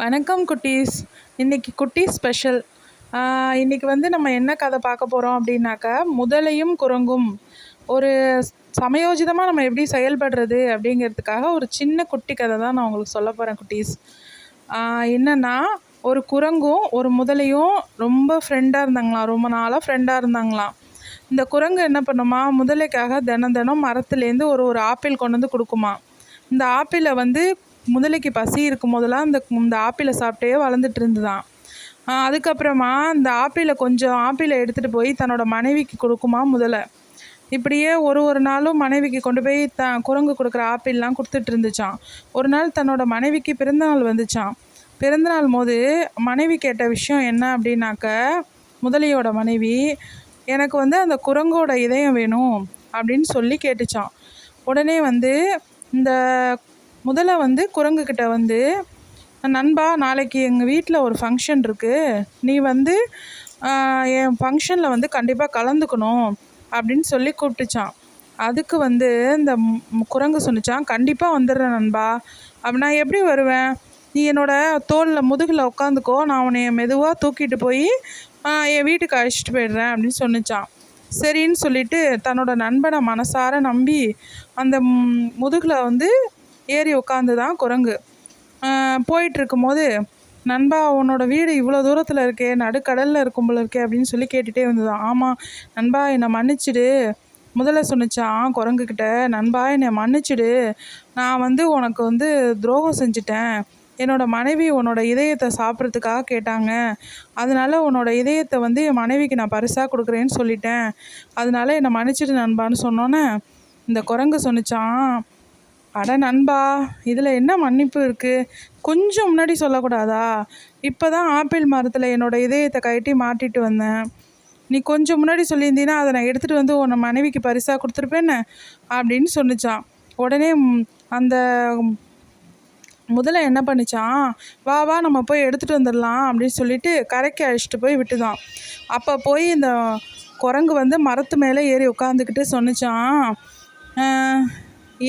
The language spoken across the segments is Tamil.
வணக்கம் குட்டீஸ். இன்றைக்கி குட்டீஸ் ஸ்பெஷல். இன்றைக்கி வந்து நம்ம என்ன கதை பார்க்க போகிறோம் அப்படின்னாக்கா முதலையும் குரங்கும். ஒரு சமயோஜிதமாக நம்ம எப்படி செயல்படுறது அப்படிங்கிறதுக்காக ஒரு சின்ன குட்டி கதை தான் நான் உங்களுக்கு சொல்ல போகிறேன் குட்டீஸ். என்னென்னா ஒரு குரங்கும் ஒரு முதலையும் ரொம்ப ஃப்ரெண்டாக இருந்தாங்களாம். ரொம்ப நாளாக ஃப்ரெண்டாக இருந்தாங்களாம். இந்த குரங்கு என்ன பண்ணுமா முதலைக்காக தினம் தினம் மரத்துலேருந்து ஒரு ஒரு ஆப்பிள் கொண்டு வந்து கொடுக்குமா. இந்த ஆப்பிளை வந்து முதலைக்கு பசி இருக்கும் போதெல்லாம் அந்த இந்த ஆப்பிளை சாப்பிட்டே வளர்ந்துட்டு இருந்துதான். அதுக்கப்புறமா அந்த ஆப்பிளை கொஞ்சம் ஆப்பிளை எடுத்துகிட்டு போய் தன்னோட மனைவிக்கு கொடுக்குமா முதலை. இப்படியே ஒரு ஒரு நாளும் மனைவிக்கு கொண்டு போய் த குரங்கு கொடுக்குற ஆப்பிள்லாம் கொடுத்துட்டு இருந்துச்சான் ஒரு நாள் தன்னோட மனைவிக்கு பிறந்தநாள் வந்துச்சான் பிறந்தநாள் போது மனைவி கேட்ட விஷயம் என்ன அப்படின்னாக்க முதலியோட மனைவி எனக்கு வந்து அந்த குரங்கோட இதயம் வேணும் அப்படின்னு சொல்லி கேட்டுச்சான் உடனே வந்து இந்த முதல்ல வந்து குரங்குக்கிட்ட வந்து நண்பா நாளைக்கு எங்கள் வீட்டில் ஒரு ஃபங்க்ஷன் இருக்குது நீ வந்து என் ஃபங்க்ஷனில் வந்து கண்டிப்பாக கலந்துக்கணும். அப்படின்னு சொல்லி கூப்பிட்டுச்சான் அதுக்கு வந்து இந்த குரங்கு சொன்னிச்சான் கண்டிப்பாக வந்துடுறேன் நண்பா. அப்படி நான் எப்படி வருவேன்? நீ என்னோடய தோலில் முதுகில் உட்காந்துக்கோ நான் உன்னை மெதுவாக தூக்கிட்டு போய் என் வீட்டுக்கு அழைச்சிட்டு போயிடுறேன். அப்படின்னு சொன்னிச்சான் சரின்னு சொல்லிட்டு தன்னோட நண்பனை மனசார நம்பி அந்த முதுகில் வந்து ஏறி உட்காந்து தான் குரங்கு. ஆஹ் போயிட்டு இருக்கும்போது நண்பா உன்னோட வீடு இவ்வளோ தூரத்தில் இருக்கே நடுக்கடலில் இருக்கும் போல இருக்கே அப்படின்னு சொல்லி கேட்டுகிட்டே வந்ததான் ஆமாம் நண்பா என்னை மன்னிச்சிடு. முதல்ல சொன்னிச்சான் குரங்குக்கிட்ட நண்பா என்னை மன்னிச்சிடு. நான் வந்து உனக்கு வந்து துரோகம் செஞ்சிட்டேன். என்னோட மனைவி உன்னோட இதயத்தை சாப்பிட்றதுக்காக கேட்டாங்க. அதனால உன்னோட இதயத்தை வந்து என் மனைவிக்கு நான் பரிசாக கொடுக்குறேன்னு சொல்லிட்டேன். அதனால என்னை மன்னிச்சிடு நண்பான்னு சொன்னோன்னே இந்த குரங்கு சொன்னிச்சான் அட நண்பா இதில் என்ன மன்னிப்பு இருக்குது கொஞ்சம் முன்னாடி சொல்லக்கூடாதா? இப்போ தான் ஆப்பிள் மரத்தில் என்னோட இதயத்தை கழட்டி மாட்டிட்டு வந்தேன். நீ கொஞ்சம் முன்னாடி சொல்லியிருந்தீன்னா அதை நான் எடுத்துகிட்டு வந்து உன்னை மனைவிக்கு பரிசாக கொடுத்துருப்பேன்னு அப்படின்னு சொன்னிச்சான். உடனே அந்த முதல்ல என்ன பண்ணிச்சான்? வா வா நம்ம போய் எடுத்துகிட்டு வந்துடலாம் அப்படின்னு சொல்லிட்டு கரைக்கு அழைச்சிட்டு போய் விட்டுதான். அப்போ போய் இந்த குரங்கு வந்து மரத்து மேலே ஏறி உட்காந்துக்கிட்டு சொன்னிச்சான்.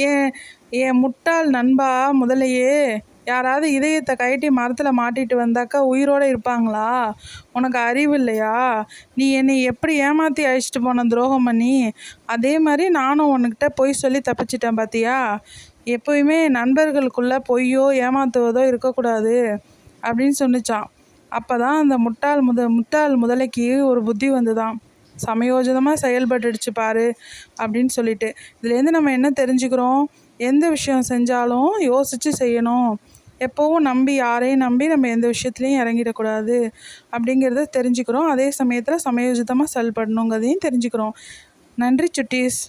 ஏன் என் முட்டாள் நண்பா முதலையே. யாராவது இதயத்தை கழட்டி மரத்தில் மாட்டிட்டு வந்தாக்கா உயிரோடு இருப்பாங்களா? உனக்கு அறிவு இல்லையா நீ என்னை எப்படி ஏமாற்றி அழைச்சிட்டு போன துரோகம் பண்ணி அதே மாதிரி நானும் உன்கிட்ட பொய் சொல்லி தப்பிச்சிட்டேன் பார்த்தியா எப்போயுமே நண்பர்களுக்குள்ள பொய்யோ ஏமாத்துவதோ இருக்கக்கூடாது அப்படின்னு சொன்னிச்சான். அப்போ தான் அந்த முட்டாள் முத முட்டாள் முதலைக்கு ஒரு புத்தி வந்துதான். சமயோஜிதமாக செயல்பட்டுடுச்சு பாரு அப்படின்னு சொல்லிட்டு. இதுலேருந்து நம்ம என்ன தெரிஞ்சுக்கிறோம்? எந்த விஷயம் செஞ்சாலும் யோசித்து செய்யணும். எப்போவும் நம்பி யாரையும் நம்பி நம்ம எந்த விஷயத்துலையும் இறங்கிடக்கூடாது அப்படிங்கிறத தெரிஞ்சுக்கிறோம். அதே சமயத்தில் சமயோஜிதமாக செயல்படணுங்கிறதையும் தெரிஞ்சுக்கிறோம். நன்றி சுட்டீஸ்.